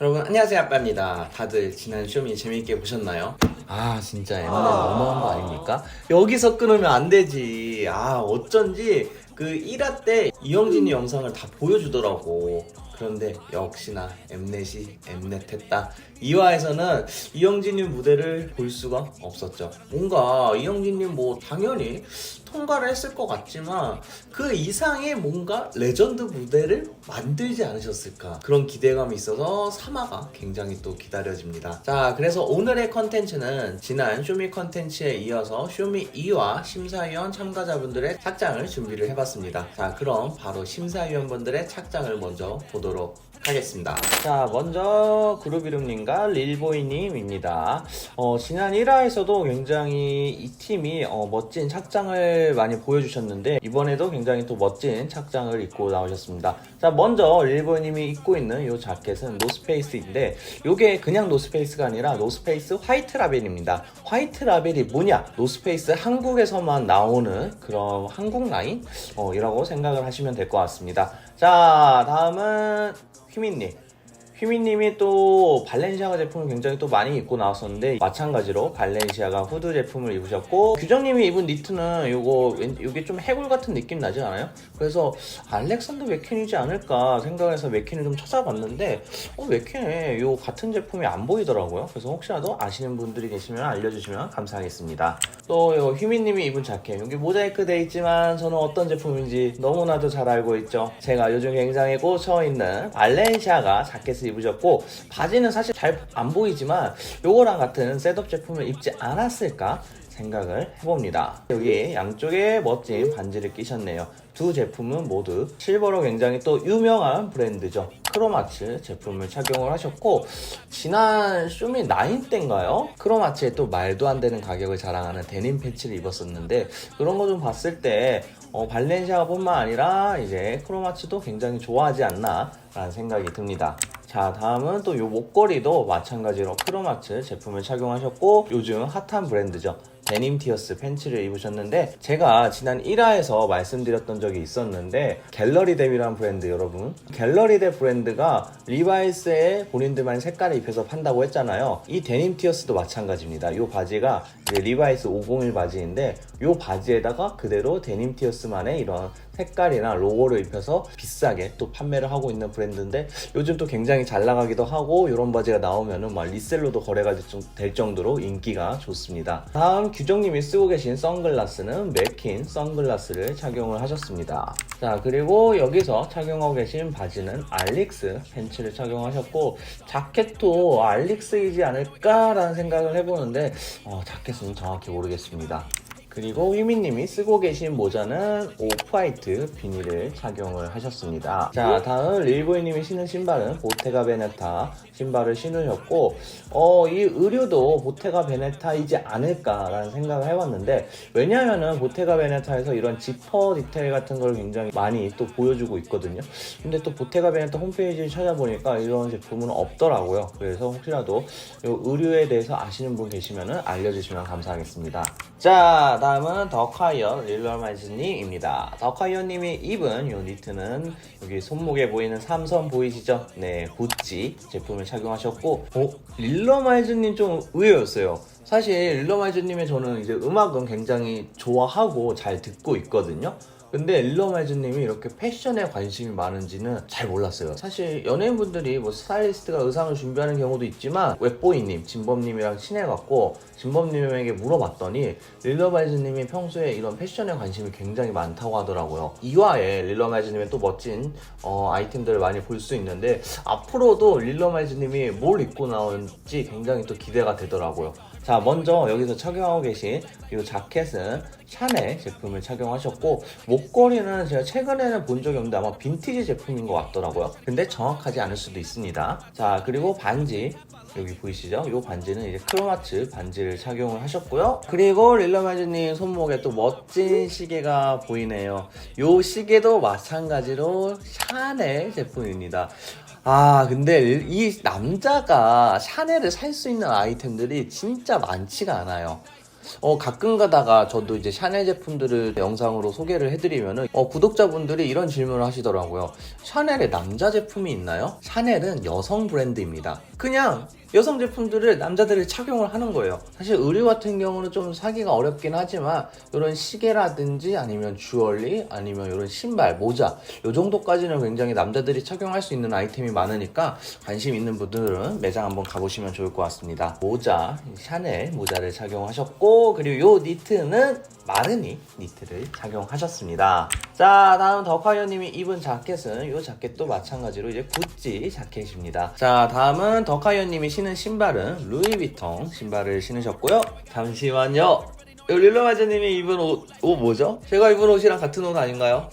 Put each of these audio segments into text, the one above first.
여러분 안녕하세요 아빠입니다. 다들 지난 쇼미 재밌게 보셨나요? 아 진짜 옛날에 너무한 거 아닙니까? 여기서 끊으면 안 되지. 아 어쩐지 그 1화 때 이영진이 영상을 다 보여주더라고. 그런데 역시나 엠넷이 엠넷했다. 2화에서는 이영진님 무대를 볼 수가 없었죠. 뭔가 이영진님 뭐 당연히 통과를 했을 것 같지만 그 이상의 뭔가 레전드 무대를 만들지 않으셨을까 그런 기대감이 있어서 3화가 굉장히 또 기다려집니다. 자 그래서 오늘의 컨텐츠는 지난 쇼미 컨텐츠에 이어서 쇼미 2화 심사위원 참가자분들의 착장을 준비를 해봤습니다. 자 그럼 바로 심사위원분들의 착장을 먼저 보도록 하겠습니다. 자, 먼저 그룹 이름님과 릴보이님입니다. 어, 지난 1화에서도 굉장히 이 팀이 어, 멋진 착장을 많이 보여주셨는데 이번에도 굉장히 또 멋진 착장을 입고 나오셨습니다. 자, 먼저 릴보이님이 입고 있는 이 자켓은 노스페이스인데 이게 그냥 노스페이스가 아니라 노스페이스 화이트 라벨입니다. 화이트 라벨이 뭐냐? 노스페이스 한국에서만 나오는 그런 한국 라인? 어, 이라고 생각을 하시면 될 것 같습니다. 자, 다음은 휘민님. 휘민님이 또 발렌시아가 제품을 굉장히 또 많이 입고 나왔었는데 마찬가지로 발렌시아가 후드 제품을 입으셨고 규정님이 입은 니트는 요거 왠- 요게 좀 해골 같은 느낌 나지 않아요? 그래서 알렉산더 맥퀸이지 않을까 생각해서 맥퀸을 좀 찾아봤는데 어 맥퀸에 요 같은 제품이 안 보이더라고요. 그래서 혹시라도 아시는 분들이 계시면 알려주시면 감사하겠습니다. 또 요 휘민님이 입은 자켓 여기 모자이크 돼 있지만 저는 어떤 제품인지 너무나도 잘 알고 있죠. 제가 요즘 굉장히 꽂혀 있는 발렌시아가 자켓을 입으셨고 바지는 사실 잘 안 보이지만 요거랑 같은 셋업 제품을 입지 않았을까 생각을 해봅니다. 여기 양쪽에 멋진 반지를 끼셨네요. 두 제품은 모두 실버로 굉장히 또 유명한 브랜드죠. 크로마츠 제품을 착용을 하셨고 지난 쇼미 9 때인가요? 크로마츠에 또 말도 안 되는 가격을 자랑하는 데님 패치를 입었었는데 그런 거 좀 봤을 때 어, 발렌시아뿐만 아니라 이제 크로마츠도 굉장히 좋아하지 않나 라는 생각이 듭니다. 자 다음은 또 요 목걸이도 마찬가지로 크로마츠 제품을 착용하셨고 요즘 핫한 브랜드죠. 데님 티어스 팬츠를 입으셨는데 제가 지난 1화에서 말씀드렸던 적이 있었는데 갤러리 뎁이라는 브랜드 여러분. 갤러리 뎁 브랜드가 리바이스에 본인들만 색깔을 입혀서 판다고 했잖아요. 이 데님 티어스도 마찬가지입니다. 이 바지가 리바이스 501 바지인데 이 바지에다가 그대로 데님 티어스만의 이런 색깔이나 로고를 입혀서 비싸게 또 판매를 하고 있는 브랜드인데 요즘 또 굉장히 잘 나가기도 하고 이런 바지가 나오면은 막 리셀로도 거래가 될 정도로 인기가 좋습니다. 다음 규정님이 쓰고 계신 선글라스는 맥킨 선글라스를 착용을 하셨습니다. 자 그리고 여기서 착용하고 계신 바지는 알릭스 팬츠를 착용하셨고 자켓도 알릭스이지 않을까라는 생각을 해보는데 어, 자켓은 정확히 모르겠습니다. 그리고 휘민님이 쓰고 계신 모자는 오프화이트 비닐을 착용을 하셨습니다. 자, 다음 릴보이님이 신은 신발은 보테가 베네타 신발을 신으셨고, 어, 이 의류도 보테가 베네타이지 않을까라는 생각을 해봤는데, 왜냐면은 보테가 베네타에서 이런 지퍼 디테일 같은 걸 굉장히 많이 또 보여주고 있거든요. 근데 또 보테가 베네타 홈페이지를 찾아보니까 이런 제품은 없더라고요. 그래서 혹시라도 이 의류에 대해서 아시는 분 계시면은 알려주시면 감사하겠습니다. 자, 다음은 더카이어 릴러마이즈님입니다. 더카이어님이 입은 이 니트는 여기 손목에 보이는 삼선 보이시죠? 네, 구찌 제품을 착용하셨고, 어, 릴러마이즈님 좀 의외였어요. 사실 릴러마이즈님의 저는 이제 음악은 굉장히 좋아하고 잘 듣고 있거든요. 근데 일러마이즈님이 이렇게 패션에 관심이 많은지는 잘 몰랐어요. 사실 연예인분들이 뭐 스타일리스트가 의상을 준비하는 경우도 있지만 웹보이님, 진범님이랑 친해갖고 진범님에게 물어봤더니 릴러마이즈님이 평소에 이런 패션에 관심이 굉장히 많다고 하더라고요. 2화에 릴러마이즈님의 또 멋진 어, 아이템들을 많이 볼 수 있는데 앞으로도 릴러마이즈님이 뭘 입고 나올지 굉장히 또 기대가 되더라고요. 자, 먼저 여기서 착용하고 계신 이 자켓은 샤넬 제품을 착용하셨고 목 걸이는 제가 최근에는 본 적이 없는데 아마 빈티지 제품인 것 같더라고요. 근데 정확하지 않을 수도 있습니다. 자, 그리고 반지 여기 보이시죠? 이 반지는 이제 크로마츠 반지를 착용을 하셨고요. 그리고 릴러마즈님 손목에 또 멋진 시계가 보이네요. 이 시계도 마찬가지로 샤넬 제품입니다. 아, 근데 이 남자가 샤넬을 살 수 있는 아이템들이 진짜 많지가 않아요. 어, 가끔 가다가 저도 이제 샤넬 제품들을 영상으로 소개를 해드리면은 어, 구독자분들이 이런 질문을 하시더라고요. 샤넬에 남자 제품이 있나요? 샤넬은 여성 브랜드입니다. 그냥 여성 제품들을 남자들이 착용을 하는 거예요. 사실 의류 같은 경우는 좀 사기가 어렵긴 하지만 이런 시계라든지 아니면 주얼리 아니면 이런 신발, 모자 이 정도까지는 굉장히 남자들이 착용할 수 있는 아이템이 많으니까 관심 있는 분들은 매장 한번 가보시면 좋을 것 같습니다. 모자, 샤넬 모자를 착용하셨고 그리고 이 니트는 마르니 니트를 착용하셨습니다. 자 다음 덕화연님이 입은 자켓은 이 자켓도 마찬가지로 이제 구찌 자켓입니다. 자 다음은 덕화연님이 신은 신발은 루이비통 신발을 신으셨고요. 잠시만요. 릴러마저님이 입은 옷, 옷 뭐죠? 제가 입은 옷이랑 같은 옷 아닌가요?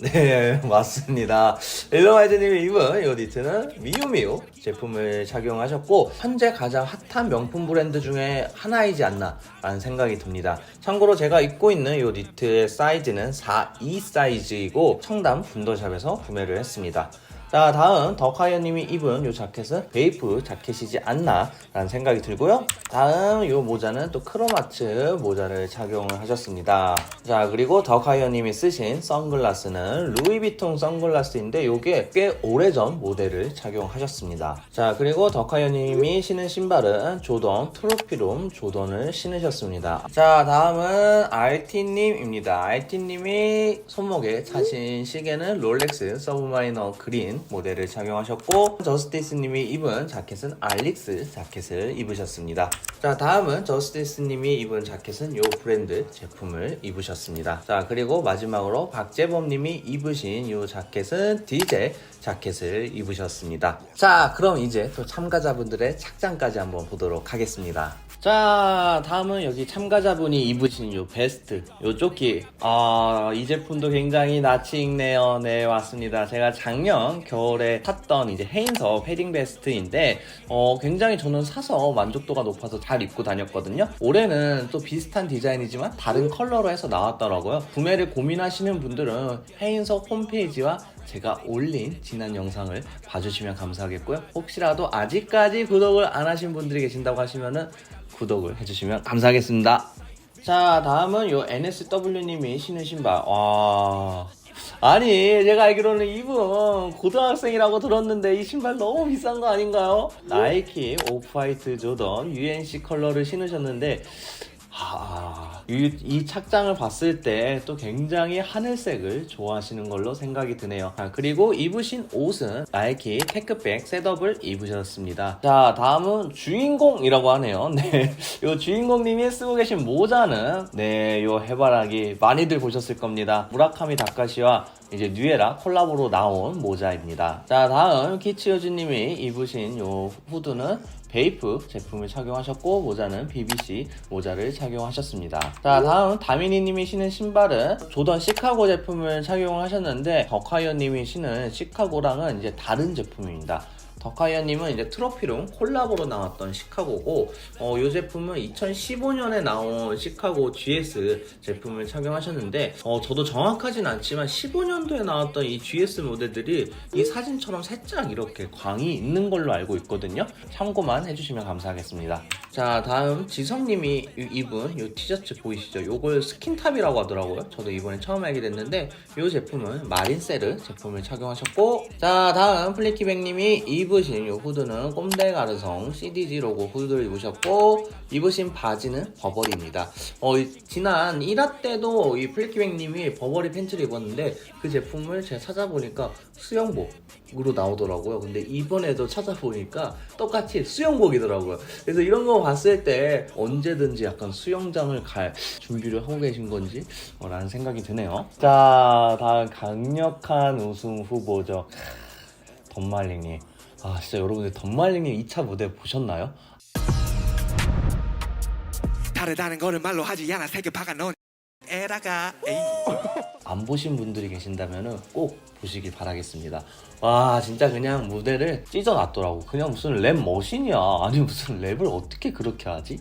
네, 맞습니다. 릴러마이즈님이 입은 이 니트는 미우미우 제품을 착용하셨고 현재 가장 핫한 명품 브랜드 중에 하나이지 않나 라는 생각이 듭니다. 참고로 제가 입고 있는 이 니트의 사이즈는 42 사이즈이고 청담 분더샵에서 구매를 했습니다. 자 다음 덕하이어님이 입은 이 자켓은 베이프 자켓이지 않나 라는 생각이 들고요. 다음 이 모자는 또 크로마츠 모자를 착용을 하셨습니다. 자 그리고 덕하이어님이 쓰신 선글라스는 루이비통 선글라스인데 이게 꽤 오래전 모델을 착용하셨습니다. 자 그리고 덕하이어님이 신은 신발은 조던 트로피룸 조던을 신으셨습니다. 자 다음은 RT님입니다. RT님이 손목에 차신 시계는 롤렉스 서브마이너 그린 모델을 착용하셨고 저스티스님이 입은 자켓은 알릭스 자켓을 입으셨습니다. 자 다음은 저스티스님이 입은 자켓은 요 브랜드 제품을 입으셨습니다. 자 그리고 마지막으로 박재범님이 입으신 요 자켓은 디제 자켓을 입으셨습니다. 자 그럼 이제 또 참가자분들의 착장까지 한번 보도록 하겠습니다. 자 다음은 여기 참가자분이 입으신 요 베스트 요 조끼. 아이 제품도 굉장히 낯이 익네요. 네 맞습니다. 제가 작년 겨울에 샀던 이제 헤인서 패딩 베스트인데 어 굉장히 저는 사서 만족도가 높아서 잘 입고 다녔거든요. 올해는 또 비슷한 디자인이지만 다른 컬러로 해서 나왔더라고요. 구매를 고민하시는 분들은 헤인서 홈페이지와 제가 올린 지난 영상을 봐주시면 감사하겠고요. 혹시라도 아직까지 구독을 안 하신 분들이 계신다고 하시면은 구독을 해주시면 감사하겠습니다. 자, 다음은 요 NSW님이 신은 신발. 와. 아니, 제가 알기로는 이분 고등학생이라고 들었는데 이 신발 너무 비싼 거 아닌가요? 나이키 오프화이트 조던 UNC 컬러를 신으셨는데, 하, 이, 이 착장을 봤을 때 또 굉장히 하늘색을 좋아하시는 걸로 생각이 드네요. 아, 그리고 입으신 옷은 나이키 테크백 셋업을 입으셨습니다. 자, 다음은 주인공이라고 하네요. 네. 요 주인공님이 쓰고 계신 모자는 네, 요 해바라기 많이들 보셨을 겁니다. 무라카미 다카시와 이제 뉴에라 콜라보로 나온 모자입니다. 자, 다음 키치요즈님이 입으신 요 후드는 베이프 제품을 착용하셨고 모자는 BBC 모자를 착용하셨습니다. 자 다음 다미니님이 신은 신발은 조던 시카고 제품을 착용하셨는데 덕화이어님이 신은 시카고랑은 이제 다른 제품입니다. 덕하이어님은 이제 트로피룸 콜라보로 나왔던 시카고고 어, 이 제품은 2015년에 나온 시카고 GS 제품을 착용하셨는데 어, 저도 정확하진 않지만 15년도에 나왔던 이 GS 모델들이 이 사진처럼 살짝 이렇게 광이 있는 걸로 알고 있거든요. 참고만 해주시면 감사하겠습니다. 자 다음 지성님이 이- 입은 이 티셔츠 보이시죠? 요걸 스킨탑이라고 하더라고요. 저도 이번에 처음 알게 됐는데 이 제품은 마린세르 제품을 착용하셨고 자 다음 플리키백님이 입 으신 이 후드는 꼼데 가르성 CDG 로고 후드를 입으셨고 입으신 바지는 버버리입니다. 어, 이- 지난 1화 때도 이 플리키백님이 버버리 팬츠를 입었는데 그 제품을 제가 찾아보니까 수영복으로 나오더라고요. 근데 이번에도 찾아보니까 똑같이 수영복이더라고요. 그래서 이런 거 봤을 때 언제든지 약간 수영장을 갈 준비를 하고 계신 건지 어, 라는 생각이 드네요. 자 다음 강력한 우승 후보죠. 덤말링님 아 진짜 여러분들 덤말링님 2차 무대 보셨나요? 다르다는 거를 말로 하지 않아 세계 박아 놓은 에라가 에이. 안 보신 분들이 계신다면 꼭 보시길 바라겠습니다. 와 진짜 그냥 무대를 찢어놨더라고. 그냥 무슨 랩 머신이야. 아니 무슨 랩을 어떻게 그렇게 하지?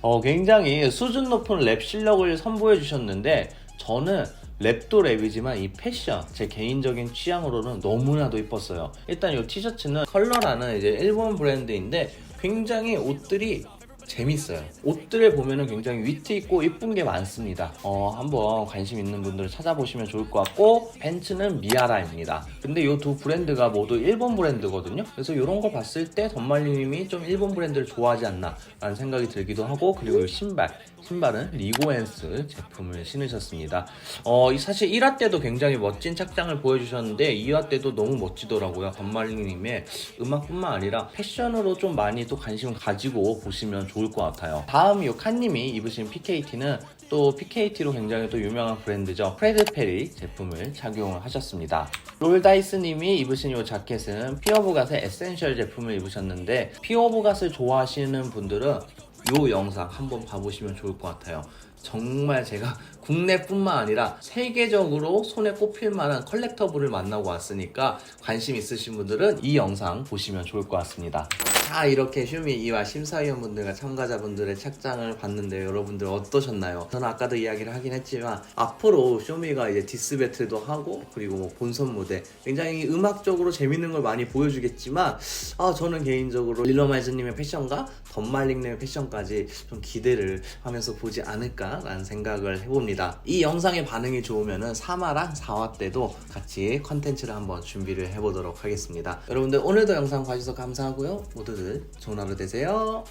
어 굉장히 수준 높은 랩 실력을 선보여 주셨는데 저는 랩도 랩이지만 이 패션 제 개인적인 취향으로는 너무나도 이뻤어요. 일단 이 티셔츠는 컬러라는 이제 일본 브랜드인데 굉장히 옷들이 재밌어요. 옷들을 보면은 굉장히 위트 있고 이쁜 게 많습니다. 어, 한번 관심 있는 분들 찾아보시면 좋을 것 같고 벤츠는 미아라입니다. 근데 이 두 브랜드가 모두 일본 브랜드거든요. 그래서 이런 거 봤을 때 덤말리님이 좀 일본 브랜드를 좋아하지 않나 라는 생각이 들기도 하고 그리고 이 신발 신발은 리고엔스 제품을 신으셨습니다. 어, 이 사실 1화 때도 굉장히 멋진 착장을 보여주셨는데 2화 때도 너무 멋지더라고요. 건말리님의 음악뿐만 아니라 패션으로 좀 많이 또 관심을 가지고 보시면 좋을 것 같아요. 다음 이 칸님이 입으신 PKT는 또 PKT로 굉장히 또 유명한 브랜드죠. 프레드 페리 제품을 착용을 하셨습니다. 롤다이스님이 입으신 이 자켓은 피어보갓의 에센셜 제품을 입으셨는데 피어보갓을 좋아하시는 분들은 이 영상 한번 봐보시면 좋을 것 같아요. 정말 제가 국내뿐만 아니라 세계적으로 손에 꼽힐 만한 컬렉터블을 만나고 왔으니까 관심 있으신 분들은 이 영상 보시면 좋을 것 같습니다. 자 이렇게 슈미 이와 심사위원분들과 참가자분들의 착장을 봤는데 여러분들 어떠셨나요? 저는 아까도 이야기를 하긴 했지만 앞으로 쇼미가 이제 디스 배틀도 하고 그리고 뭐 본선 무대 굉장히 음악적으로 재밌는 걸 많이 보여주겠지만 아 저는 개인적으로 릴러마이즈님의 패션과 덤말링님의 패션까지 좀 기대를 하면서 보지 않을까 라는 생각을 해봅니다. 이 영상의 반응이 좋으면은 3화랑 4화 때도 같이 컨텐츠를 한번 준비를 해보도록 하겠습니다. 여러분들 오늘도 영상 봐주셔서 감사하고요. 모두들 좋은 하루 되세요.